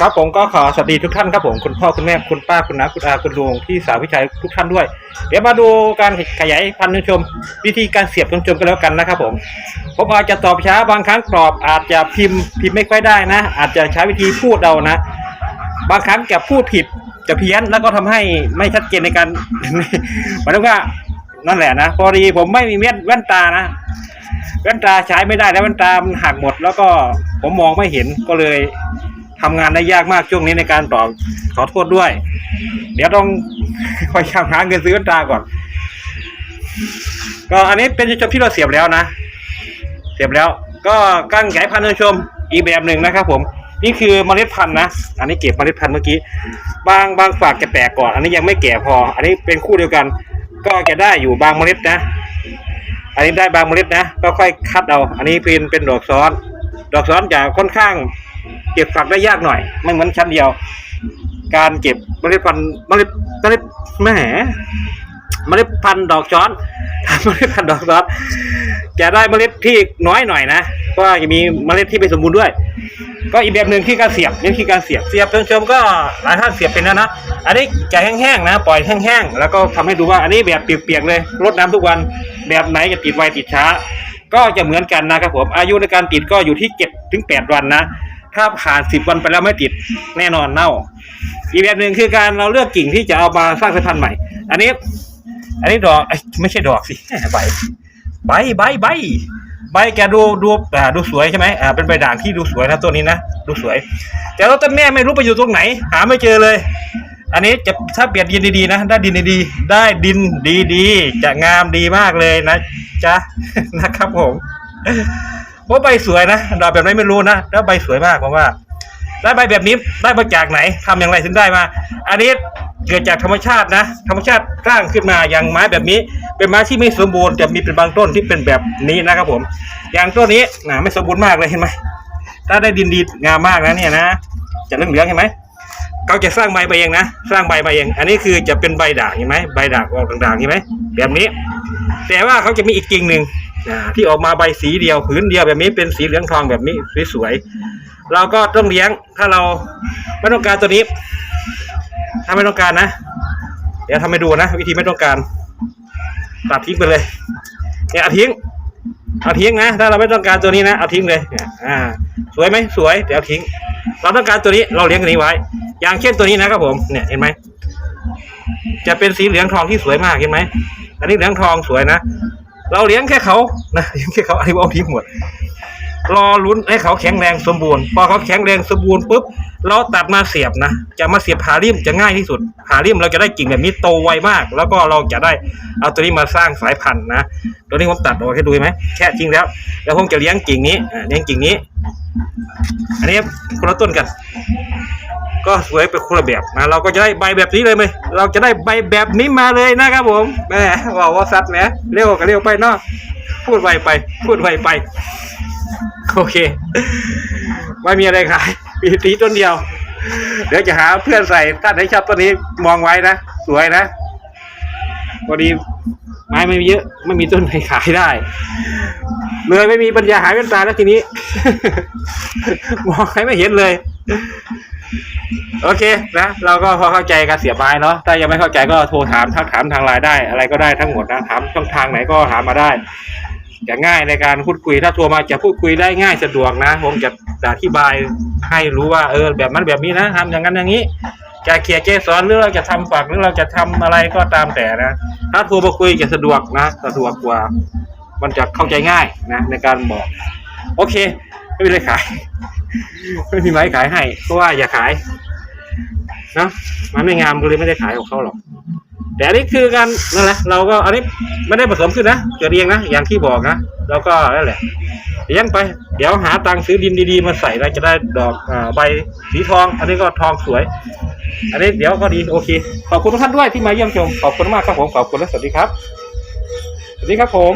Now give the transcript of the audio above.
ครับผมก็ขอสวัสดีทุกท่านครับผมคุณพ่อคุณแม่คุณป้าคุณน้าคุณอาคุณลุงพี่สาวพี่ชายทุกท่านด้วย เดี๋ยวมาดูการขยายพันธุ์ชม วิธีการเสียบชมกันแล้วกันนะครับผมผมอาจจะตอบช้าบางครั้งตอบอาจจะพิมพ์พิมพ์ไม่ค่อยได้นะ อาจจะใช้วิธีพูดเอานะ บางครั้งจะพูดผิดจะเพี้ยนแล้วก็ทำให้ไม่ชัดเจนในการหมายถึงว่านั่นแหละนะพอดีผมไม่มีเม็ดแว่นตานะ แว่นตาใช้ไม่ได้แล้วแว่นตามันหักหมด แล้วก็ผมมองไม่เห็นก็เลย ทำงานได้ยากมากช่วงนี้ในการตอบขอโทษด้วย เดี๋ยวต้องพยายามหาเงินซื้อแว่นตาก่อน ก็อันนี้เป็นชมที่เราเสียบแล้วนะ เสียบแล้ว ก็การขยายพันธุ์ท่านชมอีกแบบหนึ่งนะครับ ผม นี่คือเมล็ดพันธุ์นะ อันนี้เก็บเมล็ดพันธุ์เมื่อกี้ บางบางฝากจะแตกก่อน อันนี้ยังไม่แก่พอ อันนี้เป็นคู่เดียวกัน ก็จะได้อยู่บางเมล็ดนะ อันนี้ได้บางเมล็ดนะ ก็ค่อยคัดเอา อันนี้เป็นเป็นดอกซ้อน ดอกซ้อนจะค่อนข้าง เก็บฝักได้ยากหน่อย ไม่เหมือนชั้นเดียว การเก็บเมล็ดพันธุ์เมล็ดเมล็ดแหมเมล็ดพันธุ์ดอกซ้อนเมล็ดพันธุ์ดอกซ้อนจะได้เมล็ดที่น้อยหน่อยนะเพราะว่าจะมีเมล็ดที่ไม่สมบูรณ์ด้วย ก็อีกแบบหนึ่งที่การเสียบนี่คือการเสียบเสียบท่านผู้ชมก็หลายท่านเสียบเป็นแล้วนะอันนี้จะแห้งๆนะ ปล่อยแห้งๆแล้วก็ทำให้ดูว่าอันนี้แบบเปียกๆเลยรดน้ำทุกวันแบบไหนจะติดไวติดช้า ก็จะเหมือนกันนะครับผมอายุในการติดก็อยู่ที่เจ็ดถึงแปดวันนะ ถ้าผ่านสิบวันไปแล้วไม่ติดแน่นอนเน่า อีกแบบหนึ่งคือการเราเลือกกิ่งที่จะเอามาสร้างสายพันธุ์ใหม่ อันนี้ อันนี้ดอกไม่ใช่ดอกสิใบใบใบใบใบแกดูดูอ่าดูสวยใช่ไหมอ่าเป็นใบด่างที่ดูสวยนะตัวนี้นะดูสวย แต่ว่าต้นแม่ไม่รู้ไปอยู่ตรงไหน หาไม่เจอเลย อันนี้จะถ้าเปลี่ยนดินดีๆนะได้ดินดีๆได้ดินดีๆจะงามดีมากเลยนะจ๊ะนะครับผม ว่าใบสวยนะดอกแบบไหนไม่รู้นะแล้วใบสวยมากผมว่าได้ใบแบบนี้ได้มาจากไหนทำอย่างไรถึงได้มา อันนี้เกิดจากธรรมชาตินะ ธรรมชาติสร้างขึ้นมาอย่างไม้แบบนี้ เป็นไม้ที่ไม่สมบูรณ์จะมีเป็นบางต้นที่เป็นแบบนี้นะครับผม อย่างต้นนี้นะไม่สมบูรณ์มากเลยเห็นไหมถ้าได้ดินดีงามมากนะเนี่ยนะจะเหลืองเหลืองๆเห็นไหมเขาจะสร้างใบมาเองนะสร้างใบมาเอง อันนี้คือจะเป็นใบด่างเห็นไหมใบด่างออกด่างๆเห็นไหมแบบนี้ แต่ว่าเขาจะมีอีกกิ่งหนึ่ง ที่ออกมาใบสีเดียวผืนเดียวแบบนี้เป็นสีเหลืองทองแบบนี้สวยๆเราก็ต้องเลี้ยงถ้าเราไม่ต้องการตัวนี้ ถ้าไม่ต้องการนะ เดี๋ยวทำให้ดูนะ วิธีไม่ต้องการตัดทิ้งไปเลยเนี่ยเอาทิ้งเอาทิ้งนะ ถ้าเราไม่ต้องการตัวนี้นะเอาทิ้งเลยอ่า สวยไหมสวยเดี๋ยวทิ้ง เราต้องการตัวนี้เราเลี้ยงตัวนี้ไว้ อย่างเช่นตัวนี้นะครับผมเนี่ยเห็นไหมจะเป็นสีเหลืองทองที่สวยมากเห็นไหมอันนี้เหลืองทองสวยนะ เราเลี้ยงแค่เขานะเลี้ยงแค่เขาอันนี้เอาทิ้งหมดรอลุ้นให้เขาแข็งแรงสมบูรณ์พอเขาแข็งแรงสมบูรณ์ปุ๊บเราตัดมาเสียบนะ จะมาเสียบผาริมจะง่ายที่สุดผาริมเราจะได้กิ่งแบบนี้โตไวมาก แล้วก็เราจะได้เอาตัวนี้มาสร้างสายพันธุ์นะตัวนี้ผมตัดออกให้ดูไหมแค่จริงแล้ว แล้วผมจะเลี้ยงกิ่งนี้เลี้ยงกิ่งนี้ อันนี้คนละต้นกัน ก็สวยเป็นคนละแบบนะเราก็จะได้ใบแบบนี้เลยไหมเราจะได้ใบแบบนี้มาเลยนะครับผมแหมว่าว่าสัตว์แหมเร็วก็เร็วไปเนาะพูดไวไป พูดไวไป โอเค ไม่มีอะไรขายมีตีต้นเดียว เดี๋ยวจะหาเพื่อนใส่ท่านไหนชอบต้นนี้มองไว้นะ สวยนะพอดีไม้ไม่มีเยอะ ไม่มีต้นไหนขายได้เลยไม่มีปัญญาหาแว่นตาแล้วทีนี้ มองใครไม่เห็นเลย โอเคนะ เราก็พอเข้าใจการเสียบไม้เนาะถ้ายังไม่เข้าใจก็โทรถามทักถามทางไลน์ได้ อะไรก็ได้ทั้งหมดนะถามช่องทางไหนก็ถามมาได้จะง่ายในการพูดคุยถ้าโทรมาจะพูดคุยได้ง่ายสะดวกนะ ผมจะอธิบายให้รู้ว่าเออแบบนั้นแบบนี้นะทำอย่างนั้นอย่างนี้ จะเขียนเจสอนหรือเราจะทำฝักหรือเราจะทำอะไรก็ตามแต่นะถ้าโทรมาคุยจะสะดวกนะสะดวกกว่า มันจะเข้าใจง่ายนะในการบอก โอเค ไม่มีอะไรขาย ไม่มีไม้ขายให้เพราะว่าอย่าขายนะมันไม่งามก็เลยไม่ได้ขายของเขาหรอก แต่อันนี้คือการนั่นแหละ เราก็อันนี้ไม่ได้ผสมขึ้นนะเกิดเองนะอย่างที่บอกนะเราก็นั่นแหละเลี้ยงไป เดี๋ยวหาตังค์ซื้อดินดีๆมาใส่เราจะได้ดอกอใบสีทอง อันนี้ก็ทองสวย อันนี้เดี๋ยวก็ดีโอเค ขอบคุณทุกท่านด้วยที่มาเยี่ยมชม ขอบคุณมากครับผม ขอบคุณและสวัสดีครับ สวัสดีครับผม